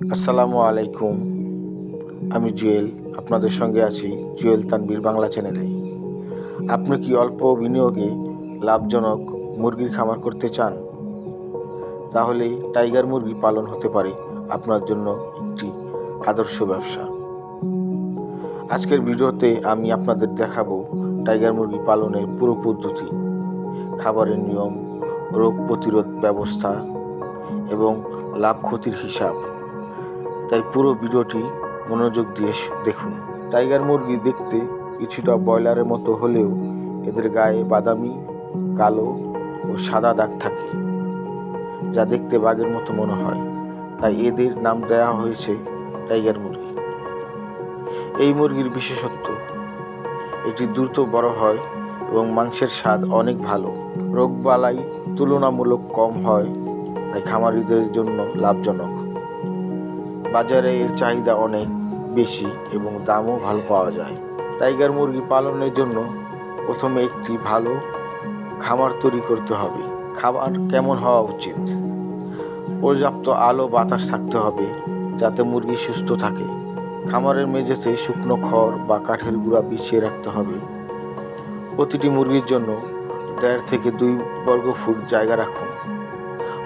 আসসালামু আলাইকুম। আমি জুয়েল, আপনাদের সঙ্গে আছি জুয়েল তানবীর বাংলা চ্যানেলে। আপনি কি অল্প বিনিয়োগে লাভজনক মুরগির খামার করতে চান? তাহলে টাইগার মুরগি পালন হতে পারে আপনার জন্য একটি আদর্শ ব্যবসা। আজকের ভিডিওতে আমি আপনাদের দেখাবো টাইগার মুরগি পালনের পুরো পদ্ধতি, খাবারের নিয়ম, রোগ প্রতিরোধ ব্যবস্থা এবং লাভ ক্ষতির হিসাব। তাই পুরো ভিডিওটি মনোযোগ দিয়ে দেখুন। টাইগার মুরগি দেখতে কিছুটা ব্রয়লারের মতো হলেও এদের গায়ে বাদামি, কালো ও সাদা দাগ থাকে, যা দেখতে বাঘের মতো মনে হয়। তাই এদের নাম দেওয়া হয়েছে টাইগার মুরগি। এই মুরগির বিশেষত্ব, এটি দ্রুত বড় হয় এবং মাংসের স্বাদ অনেক ভালো। রোগবালাই তুলনামূলক কম হয়, তাই খামারিদের জন্য লাভজনক। বাজারে এর চাহিদা অনেক বেশি এবং দামও ভালো পাওয়া যায়। টাইগার মুরগি পালনের জন্য প্রথমে একটি ভালো খামার তৈরি করতে হবে। খাবার কেমন হওয়া উচিত? পর্যাপ্ত আলো বাতাস থাকতে হবে যাতে মুরগি সুস্থ থাকে। খামারের মেঝেতে শুকনো খড় বা কাঠের গুঁড়া বিছিয়ে রাখতে হবে। প্রতিটি মুরগির জন্য দেড় থেকে দুই বর্গ ফুট জায়গা রাখুন।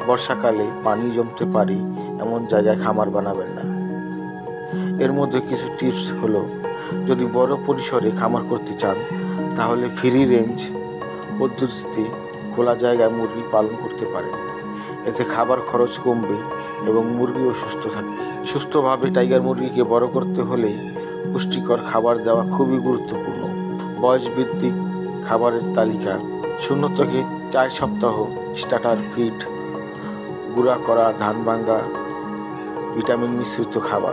বর্ষাকালে পানি জমতে পারে এমন জায়গায় খামার বানাবেন না। এর মধ্যে কিছু টিপস হলো, যদি বড় পরিসরে খামার করতে চান, তাহলে ফ্রি রেঞ্জ পদ্ধতিতে খোলা জায়গায় মুরগি পালন করতে পারেন। এতে খাবার খরচ কমবে এবং মুরগিও সুস্থ থাকবে। সুস্থভাবে টাইগার মুরগিকে বড় করতে হলে পুষ্টিকর খাবার দেওয়া খুবই গুরুত্বপূর্ণ। বয়স ভিত্তিক খাবারের তালিকা, শূন্য থেকে চার সপ্তাহ স্টার্টার ফিড গুঁড়া করা ধান ভাঙ্গা ভিটামিন মিশ্রিত খাবার।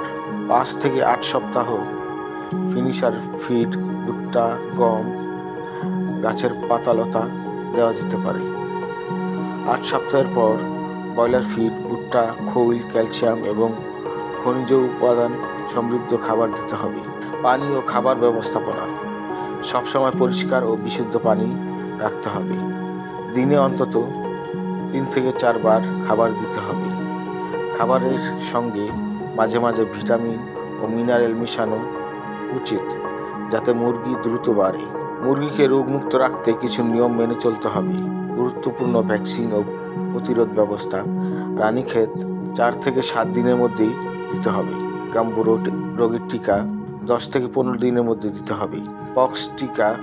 পাঁচ থেকে আট সপ্তাহ ফিনিশার ফিড, ভুট্টা, গম, গাছের পাতালতা দেওয়া যেতে পারে। আট সপ্তাহের পর ব্রয়লার ফিড, ভুট্টা, খৈল, ক্যালসিয়াম এবং খনিজ উপাদান সমৃদ্ধ খাবার দিতে হবে। পানি ও খাবার ব্যবস্থাপনা। সবসময় পরিষ্কার ও বিশুদ্ধ পানি রাখতে হবে। দিনে অন্তত তিন থেকে চারবার খাবার দিতে হবে। খাবারের সঙ্গে মাঝে মাঝে ভিটামিন ও মিনারেল মেশানো উচিত, যাতে মুরগি দ্রুত বাড়ে। মুরগিকে রোগমুক্ত রাখতে কিছু নিয়ম মেনে চলতে হবে। গুরুত্বপূর্ণ ভ্যাকসিন ও প্রতিরোধ ব্যবস্থা রানীক্ষেত চার থেকে সাত দিনের মধ্যেই দিতে হবে। গাম্বু রোগ- রোগের টিকা দশ থেকে পনেরো দিনের মধ্যে দিতে হবে। পক্স টিকা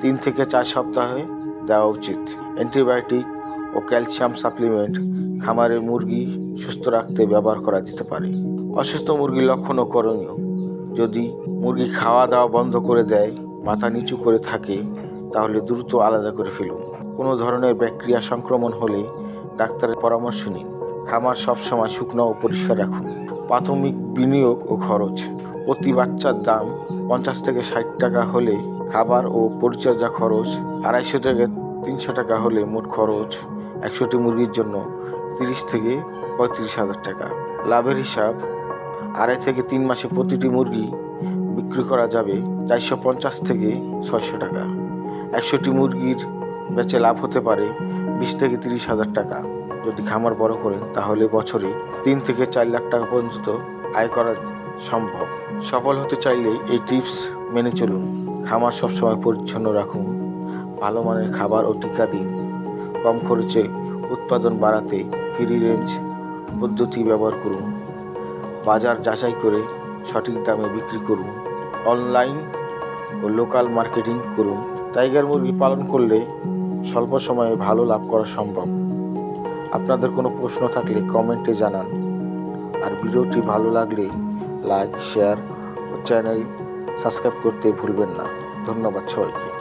তিন থেকে চার সপ্তাহে দেওয়া উচিত। অ্যান্টিবায়োটিক ও ক্যালসিয়াম সাপ্লিমেন্ট খামারের মুরগি সুস্থ রাখতে ব্যবহার করা যেতে পারে। অসুস্থ মুরগির লক্ষণ ও করণীয়। যদি মুরগি খাওয়া দাওয়া বন্ধ করে দেয়, মাথা নিচু করে থাকে, তাহলে দ্রুত আলাদা করে ফেলুন। কোনো ধরনের ব্যাকটেরিয়া সংক্রমণ হলে ডাক্তারের পরামর্শ নিন। খামার সবসময় শুকনো ও পরিষ্কার রাখুন। প্রাথমিক বিনিয়োগ ও খরচ। প্রতি বাচ্চার দাম পঞ্চাশ থেকে ষাট টাকা হলে খাবার ও পরিচর্যা খরচ আড়াইশো থেকে তিনশো টাকা হলে মোট খরচ একশোটি মুরগির জন্য তিরিশ থেকে পঁয়ত্রিশ হাজার টাকা। লাভের হিসাব, আড়াই থেকে তিন মাসে প্রতিটি মুরগি বিক্রি করা যাবে চারশো পঞ্চাশ থেকে ছয়শো টাকা। একশোটি মুরগির বেচে লাভ হতে পারে বিশ থেকে তিরিশ হাজার টাকা। যদি খামার বড় করেন, তাহলে বছরে তিন থেকে চার লাখ টাকা পর্যন্ত আয় করা সম্ভব। সফল হতে চাইলে এই টিপস মেনে চলুন। খামার সবসময় পরিচ্ছন্ন রাখুন। ভালো মানের খাবার ও টিকা দিন। কম খরচে উৎপাদন বাড়াতে ফ্রি রেঞ্জ পদ্ধতি ব্যবহার করুন। বাজার যাচাই করে সঠিক দামে বিক্রি করুন। অনলাইন ও লোকাল মার্কেটিং করুন। টাইগার মুরগি পালন করলে স্বল্প সময়ে ভালো লাভ করা সম্ভব। আপনাদের কোনো প্রশ্ন থাকলে কমেন্টে জানান। আর ভিডিওটি ভালো লাগলে লাইক, শেয়ার ও চ্যানেল সাবস্ক্রাইব করতে ভুলবেন না। ধন্যবাদ সবাইকে।